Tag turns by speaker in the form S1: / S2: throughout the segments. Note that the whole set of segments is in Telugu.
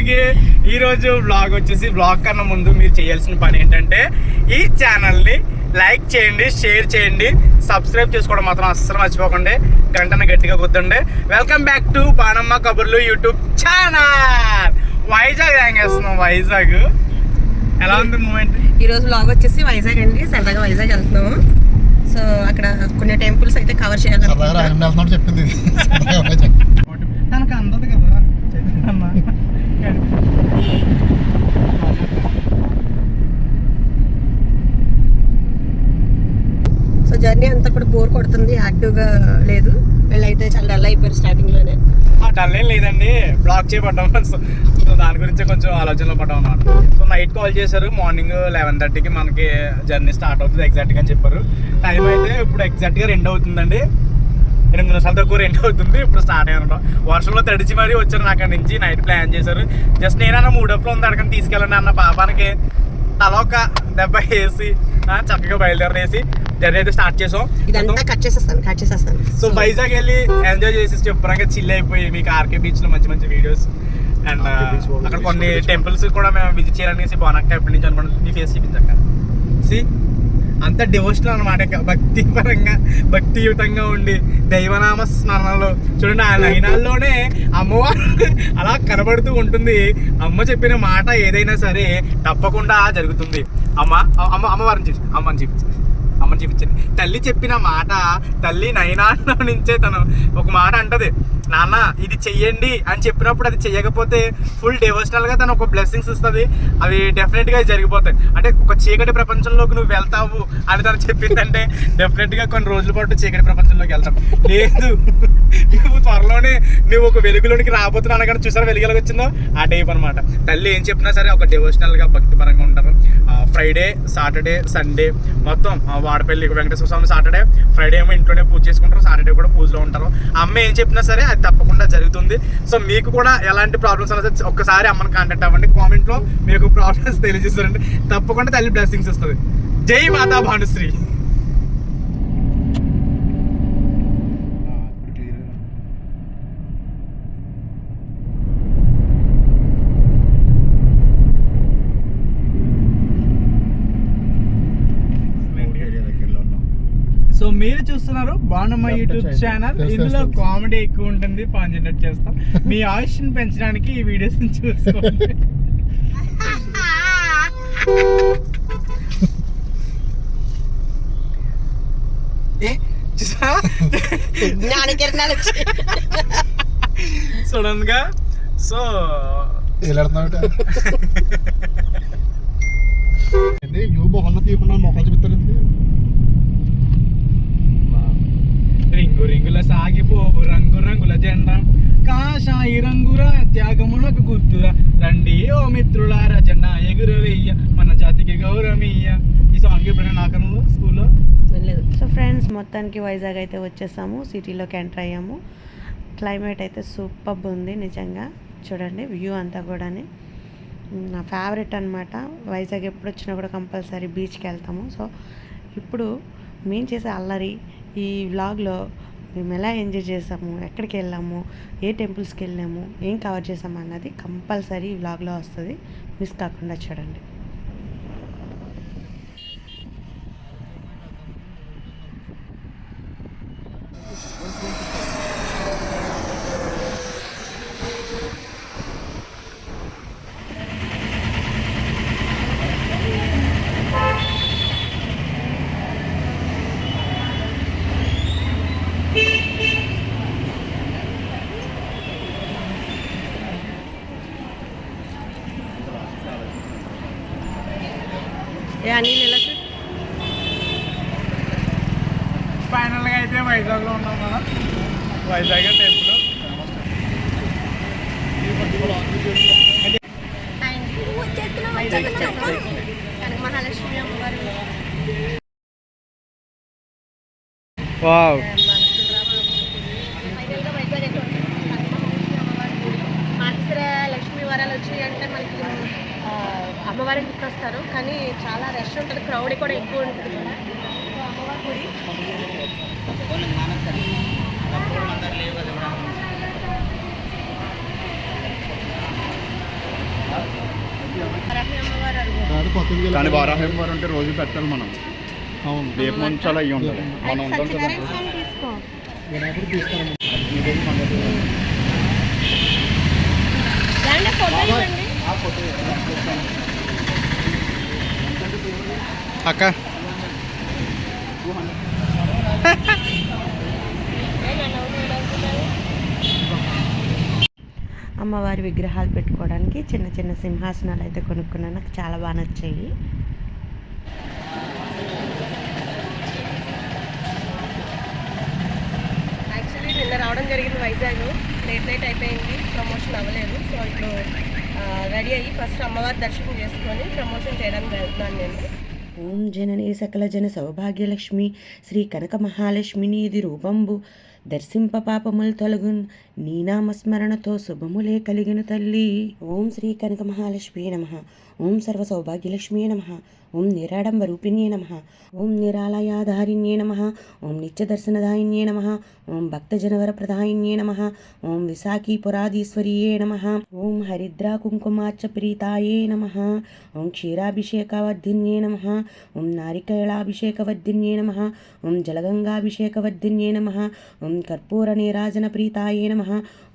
S1: అందరికీ ఈరోజు బ్లాగ్ వచ్చేసి బ్లాగ్ కన్నా ముందు మీరు చేయాల్సిన పని ఏంటంటే ఈ ఛానల్ని లైక్ చేయండి షేర్ చేయండి సబ్స్క్రైబ్ చేసుకోవడం మాత్రం అస్సలు మర్చిపోకండి గంటను గట్టిగా గుద్దండి వెల్కమ్ బ్యాక్ టు బాణమ్మ కబుర్లు యూట్యూబ్ ఛానల్ వైజాగ్ హ్యాంగ్ చేస్తున్నాం వైజాగ్ ఎలా ఉంది మూమెంట్
S2: ఈరోజు బ్లాగ్ వచ్చేసి వైజాగ్ అండి సరదాగా వైజాగ్ వెళ్తున్నాము సో అక్కడ కొన్ని టెంపుల్స్ అయితే కవర్ చేయాలి
S1: చెప్పింది అందదు
S2: జర్నీ అంతా కూడా బోర్ కొడుతుంది యాక్టివ్గా లేదు వీళ్ళైతే చాలా డల్ అయిపోయారు స్టార్టింగ్లోనే
S1: డల్ ఏం లేదండి బ్లాక్ చేయబడ్డాం సో దాని గురించి కొంచెం ఆలోచనలో పడ్డాం అనమాట సో నైట్ కాల్ చేశారు మార్నింగ్ లెవెన్ థర్టీకి మనకి జర్నీ స్టార్ట్ అవుతుంది ఎగ్జాక్ట్గా అని చెప్పారు టైం అయితే ఇప్పుడు ఎగ్జాక్ట్గా రెండు అవుతుందండి రెండు నిమిషాలు తక్కువ రెండు అవుతుంది ఇప్పుడు స్టార్ట్ అయ్యాం వర్షంలో తడిచి మరీ వచ్చారు నాకు నుంచి నైట్ ప్లాన్ చేశారు జస్ట్ నేనన్నా మూడప్పుడు ఉంది అక్కడికి తీసుకెళ్ళండి అన్న పాపానికి ఒక దెబ్బ వేసి చక్కగా బయలుదేరేసి జర్నీ అయితే స్టార్ట్ చేసాం
S2: ఇదంతా కట్ చేసేస్తాను కట్ చేసేస్తాను
S1: సో వైజాగ్ వెళ్ళి ఎంజాయ్ చేసి చెప్పడానికి చిల్ అయిపోయి మీకు ఆర్కే బీచ్ లో మంచి మంచి uh, వీడియోస్ అండ్ అక్కడ కొన్ని టెంపుల్స్ కూడా మేము విజిట్ చేయాలనేసి బాగా ఎప్పటి నుంచి అనుకుంటున్నాం మీ ఫేస్ చూపించాక సి అంత డివోషనల్ అనమాట భక్తిపరంగా భక్తియుతంగా ఉండి దైవనామ స్మరణలో చూడండి ఆ లైనాల్లోనే అమ్మవారు అలా కనబడుతూ ఉంటుంది అమ్మ చెప్పిన మాట ఏదైనా సరే తప్పకుండా జరుగుతుంది అమ్మ అమ్మ అమ్మవారిని చూసి అమ్మని చూపించి అమ్మని చూపించండి తల్లి చెప్పిన మాట తల్లి నయనాల్లో నుంచే తను ఒక మాట అంటది నాన్న ఇది చెయ్యండి అని చెప్పినప్పుడు అది చేయకపోతే ఫుల్ డివోషనల్గా తను ఒక బ్లెస్సింగ్స్ ఇస్తుంది అవి డెఫినెట్గా జరిగిపోతాయి అంటే ఒక చీకటి ప్రపంచంలోకి నువ్వు వెళ్తావు అని తను చెప్పిందంటే డెఫినెట్గా కొన్ని రోజుల పాటు చీకటి ప్రపంచంలోకి వెళ్తాం లేదు నువ్వు త్వరలోనే నువ్వు ఒక వెలుగులోనికి రాబోతున్నాను కానీ చూసారా వెలుగులోకి వచ్చిందో ఆ టైప్ అనమాట తల్లి ఏం చెప్పినా సరే ఒక డివోషనల్గా భక్తిపరంగా ఉంటారు ఫ్రైడే సాటర్డే సండే మొత్తం వాడపల్లి వెంకటేశ్వర స్వామి సాటర్డే ఫ్రైడే ఏమో ఇంట్లోనే పూజ చేసుకుంటారు సాటర్డే కూడా పూజలో ఉంటారు అమ్మ ఏం చెప్పినా సరే అది అనేది తప్పకుండా జరుగుతుంది సో మీకు కూడా ఎలాంటి ప్రాబ్లమ్స్ అలా ఒక్కసారి అమ్మని కాంటాక్ట్ అవ్వండి కామెంట్లో మీకు ప్రాబ్లమ్స్ తెలియజేస్తారండి తప్పకుండా తల్లి బ్లెస్సింగ్స్ వస్తుంది జై మాతా భానుశ్రీ మీరు చూస్తున్నారు బాణమ్మ యూట్యూబ్ ఛానల్ ఇందులో కామెడీ ఎక్కువ ఉంటుంది పాన్ జనరేట్ చేస్తాం మీ ఆయుష్ పెంచడానికి ఈ వీడియోస్ చూసుకోండి సడన్ గా సో వ్యూ మొహల్లో తీయకుండా మొక్కలు చెప్తారు రింగుల సాగిపోవు రంగు రంగుల జెండా కాషాయి రంగురా త్యాగమునకు గుర్తురా రండి ఓ మిత్రులారా జెండా ఎగురవేయ్య మన జాతికి గౌరవమీయ ఈ సాంగ్ ఎప్పుడైనా నాకను స్కూల్లో
S2: వెళ్ళలేదు సో ఫ్రెండ్స్ మొత్తానికి వైజాగ్ అయితే వచ్చేసాము సిటీలోకి ఎంటర్ అయ్యాము క్లైమేట్ అయితే సూపర్ ఉంది నిజంగా చూడండి వ్యూ అంతా కూడా నా ఫేవరెట్ అనమాట వైజాగ్ ఎప్పుడు వచ్చినా కూడా కంపల్సరీ బీచ్కి వెళ్తాము సో ఇప్పుడు మేము చేసే అల్లరి ఈ వ్లాగ్లో మేము ఎలా ఎంజాయ్ చేసాము ఎక్కడికి వెళ్ళాము ఏ టెంపుల్స్కి వెళ్ళాము ఏం కవర్ చేసాము అన్నది కంపల్సరీ ఈ వ్లాగ్లో వస్తుంది మిస్ కాకుండా చూడండి కానీ నెలకి
S1: ఫైనల్గా అయితే వైజాగ్లో ఉన్నాం మనం వైజాగ్
S2: టెంపుల్ మహాలక్ష్మి అమ్మవారు వావ్ లక్ష్మీ వరాలు వచ్చినాయి అంటే మనకి అమ్మవారి గుడికి కానీ చాలా రష్ ఉంటుంది క్రౌడ్ కూడా ఎక్కువ ఉంటుంది అమ్మవారి
S1: కానీ వారాహం వారు అంటే రోజు పెట్టాలి మనం అవును దీపం ఉంచాలి అయ్యి ఉండాలి
S2: మనం ఉంటాం కదా ఫోటో అక్క అమ్మవారి విగ్రహాలు పెట్టుకోవడానికి చిన్న చిన్న సింహాసనాలు అయితే కొనుక్కున్నాను నాకు చాలా బాగా నచ్చాయి యాక్చువల్లీ నిన్న రావడం జరిగింది వైజాగ్ లేట్ నైట్ అయిపోయింది ప్రమోషన్ అవ్వలేదు సో ఇప్పుడు రెడీ అయ్యి ఫస్ట్ అమ్మవారి దర్శనం చేసుకొని ప్రమోషన్ చేయడానికి వెళ్తున్నాను నేను ఓం జననీ సకల జన సౌభాగ్యలక్ష్మి శ్రీ కనక మహాలక్ష్మి నీది రూపంబు దర్శింప పాపములు తొలగున్ నీనామస్మరణతో శుభములే కలిగిన తల్లి ఓం శ్రీ కనక మహాలక్ష్మి నమ ఓం సర్వ సౌభాగ్యలక్ష్మి నమ ఓం నిరాడంబ రూపిణ్యే నమ ఓం నిరాలయాధారిణ్యే నమ ఓం నిత్యదర్శనదాయిన్యే నమ ఓం భక్తజనవర ప్రధాయిన్యే నమ ఓం విశాఖీ పురాధీశ్వరీయే నమ ఓం హరిద్రా కుంకుమార్చ ప్రీతాయే నమ ఓం క్షీరాభిషేకవర్ధిన్యే నమ ఓం నారికేళాభిషేకవర్ధిన్యే నమ ఓం జలగంగాభిషేకవర్ధిన్యే నమ ఓం కర్పూర నీరాజన ప్రీతాయే నమ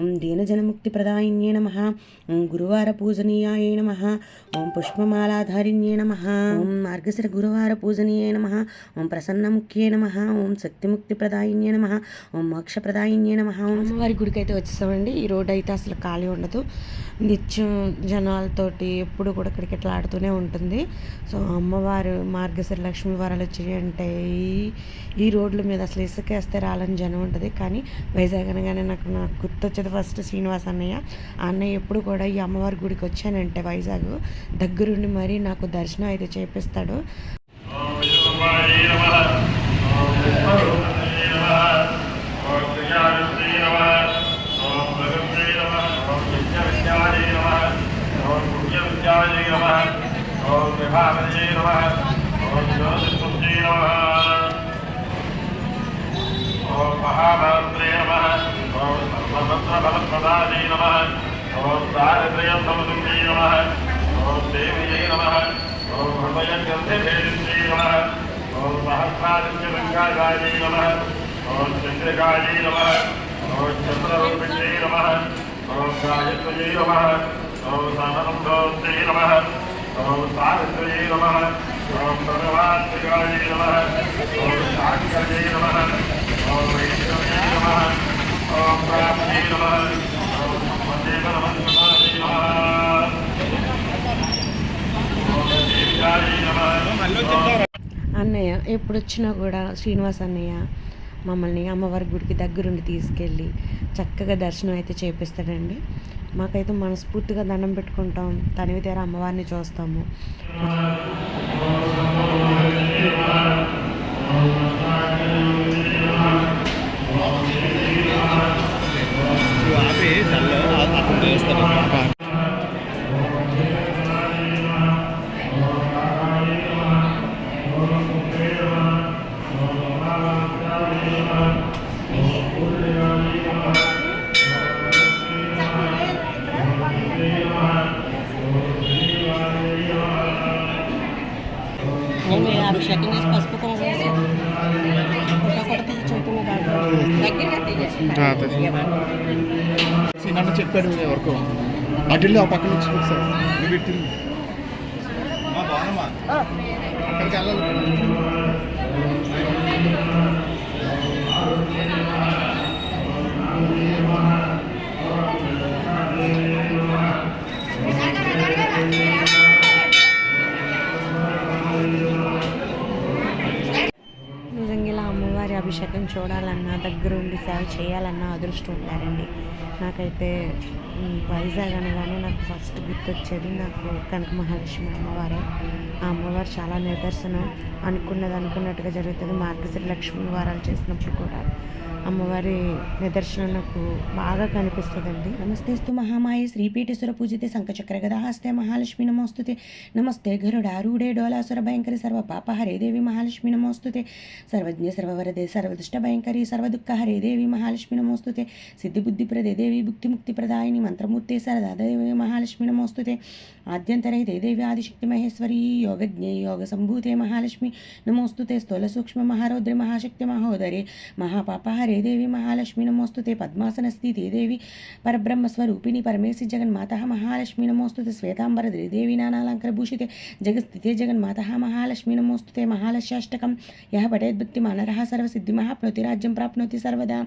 S2: ఓం దీనజనముక్తి ప్రదాయిన్యే నమ ఓం గురువార పూజనీయాయ నమ ఓం పుష్పమాలాధారిణ్యే నమ ఓం మార్గశిర గురువార పూజనీయే నమ ఓం ప్రసన్న ముఖ్యే నమ ఓం శక్తిముక్తి ప్రదాయిన్యే నమ ఓం మోక్ష ప్రదాయిన్యే నమ ఓం అమ్మవారి గుడికి అయితే వచ్చేసామండి ఈ రోడ్ అయితే అసలు ఖాళీ ఉండదు నిత్యం జనాలతోటి ఎప్పుడు కూడా క్రికెట్లు ఆడుతూనే ఉంటుంది సో అమ్మవారు మార్గశిర లక్ష్మి వారాలు వచ్చాయంటే ఈ రోడ్ల మీద అసలు ఇసుకేస్తే రాలని జనం ఉంటుంది కానీ వైజాగ్ అనగానే నాకు నాకు గుర్తొచ్చేది ఫస్ట్ శ్రీనివాస్ అన్నయ్య అన్నయ్య ఎప్పుడు కూడా ఈ అమ్మవారి గుడికి వచ్చానంటే వైజాగ్ దగ్గరుండి మరీ నాకు దర్శనం అయితే చేయ చెప్పిస్తాడు कृष्णकाय नम चंद्ररूपिण्यै नम गायत्र्यै नम మమ్మల్ని అమ్మవారి గుడికి దగ్గరుండి తీసుకెళ్ళి చక్కగా దర్శనం అయితే చేపిస్తాడండి మాకైతే మనస్ఫూర్తిగా దండం పెట్టుకుంటాం తనివి తేర అమ్మవారిని చూస్తాము అభిషేకం చేసి పసుపు కుంకేసి
S1: చెప్తున్నాను చెప్పాడు ఎవరికో అటు ఆ పక్కన వచ్చి సార్ పెట్టింది బాగున్నామా అక్కడికి వెళ్ళాలి
S2: చూడాలన్నా దగ్గరుండి సేవ చేయాలన్నా అదృష్టం ఉంటారండి నాకైతే వైజాగ్ అనగానే నాకు ఫస్ట్ గుర్తొచ్చేది నాకు కనక మహాలక్ష్మి అమ్మవారే ఆ అమ్మవారు చాలా నిదర్శనం అనుకున్నది అనుకున్నట్టుగా జరుగుతుంది మార్గశ్రీ లక్ష్మి వారాలు చేసినప్పుడు కూడా అమ్మవారి నిదర్శనకు బాగా కనిపిస్తుందండి స్తు మహామాయ శ్రీపీఠేశ్వర పూజితే సంకచక్ర గదాహస్తే మహాలక్ష్మి నమోస్తుతే నమస్తే గరుడారూఢే డోలాసుర భయంకరి సర్వ పాప హరేదేవి మహాలక్ష్మి నమోస్తుతే సర్వజ్ఞ సర్వవరదే సర్వదుష్ట భయంకరి సర్వదుఃఖ హరేదేవి మహాలక్ష్మి నమోస్తుతే బుద్ధి ప్రదే దేవి ముక్తి ప్రదాయని మంత్రమూర్తి సరదాదేవి మహాలక్ష్మి నమోస్తుతే ఆద్యంతరహితే దేవి ఆదిశక్తి మహేశ్వరి యోగజ్ఞే యోగ సంభూతే మహాలక్ష్మి నమోస్తుతే స్థూల సూక్ష్మ మహారౌద్రి మహాశక్తి మహోదరి మహాపాప హరే జయదేవి మహాలక్ష్మి నమోస్తుతే పద్మాసనస్తి దేదేవి దేవి పరబ్రహ్మ స్వరూపిణి పరమేశి జగన్మాత మహాలక్ష్మి నమోస్తుతే శ్వేతాంబర శ్రీదేవి నానాలంకరభూషితే జగస్థితే జగన్మాత మహాలక్ష్మి నమోస్తుతే మహాలక్ష్యాష్టకం యహ పటేద్భుక్తి మానరః సర్వసిద్ధి మహాప్నోతి రాజ్యం ప్రాప్నోతి సర్వదా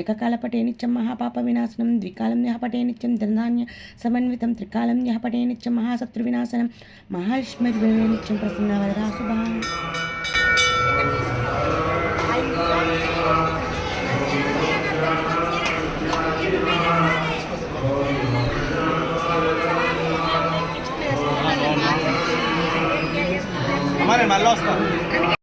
S2: ఏకకాల పటే నిత్యం మహాపాప వినాశనం ద్వికాలం యహ పటే నిత్యం ధనధాన్య సమన్వితం త్రికాలం యహ పటే నిత్యం మహాశత్రు వినాశనం మహాలక్ష్మి నిత్యం ప్రసన్న వరదా శుభా
S1: నేను మళ్ళీ వస్తాను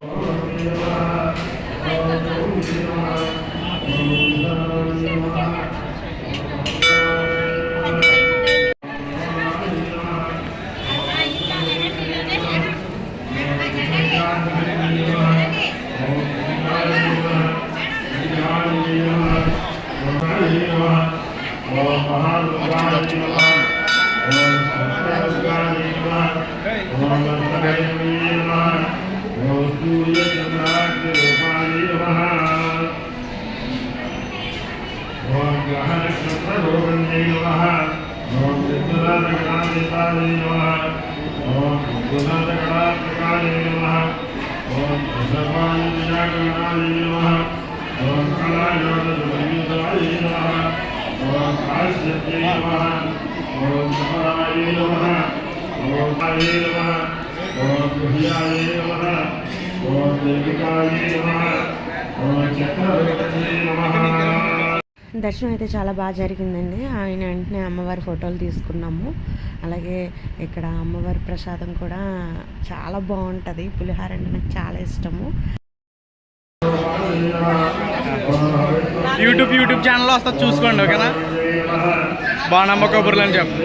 S2: प्रकाशिताय नमः ॐ सुसन्तकलाप्रकाशाय नमः ॐ सुसर्वायुजागरणाय नमः ॐ कलायोगसंयुताय नमः ॐ काश्यत्यै नमः ॐ समराय नमः ॐ काये नमः ॐ गुह्याय नमः ॐ देविकाय नमः ॐ चक्रवर्तये नमः దర్శనం అయితే చాలా బాగా జరిగిందండి ఆయన వెంటనే అమ్మవారి ఫోటోలు తీసుకున్నాము అలాగే ఇక్కడ అమ్మవారి ప్రసాదం కూడా చాలా బాగుంటుంది పులిహార అంటే నాకు చాలా ఇష్టము
S1: యూట్యూబ్ యూట్యూబ్ ఛానల్లో వస్తా చూసుకోండి ఓకేనా బాగా కబుర్లు అని చెప్పు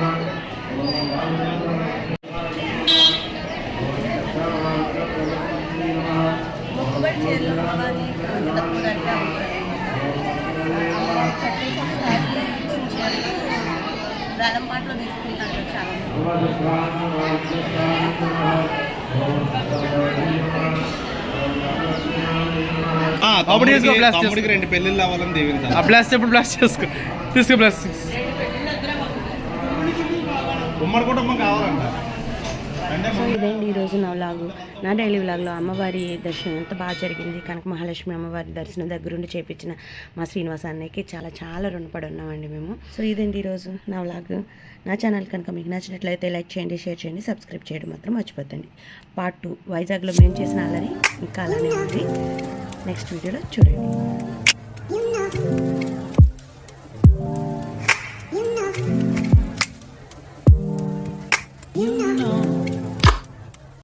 S1: Thank కట్టేసి ఒకసారి చూపించారు ప్రాణం పాటలో తీసుకుంటాను రెండు పెళ్ళిళ్ళు అవ్వాలని దేవించాలి ఆ బ్లాస్ట్ ఎప్పుడు బ్లాస్ట్ చేసుకో తీసుకో బ్లాస్ట్ ఉమ్మడి కుటుంబం కావాలంట
S2: సో ఇదండి ఈరోజు నా వ్లాగు నా డైలీ వ్లాగ్లో అమ్మవారి దర్శనం ఎంత బాగా జరిగింది కనక మహాలక్ష్మి అమ్మవారి దర్శనం దగ్గరుండి చేపించిన మా శ్రీనివాస అన్నయ్యకి చాలా చాలా రుణపడి ఉన్నామండి మేము సో ఇదండి ఈరోజు నా వ్లాగు నా ఛానల్ కనుక మీకు నచ్చినట్లయితే లైక్ చేయండి షేర్ చేయండి సబ్స్క్రైబ్ చేయడం మాత్రం మర్చిపోద్దండి పార్ట్ టూ వైజాగ్లో మేము చేసిన అలానే ఇంకా అలానే ఉంది నెక్స్ట్ వీడియోలో చూడండి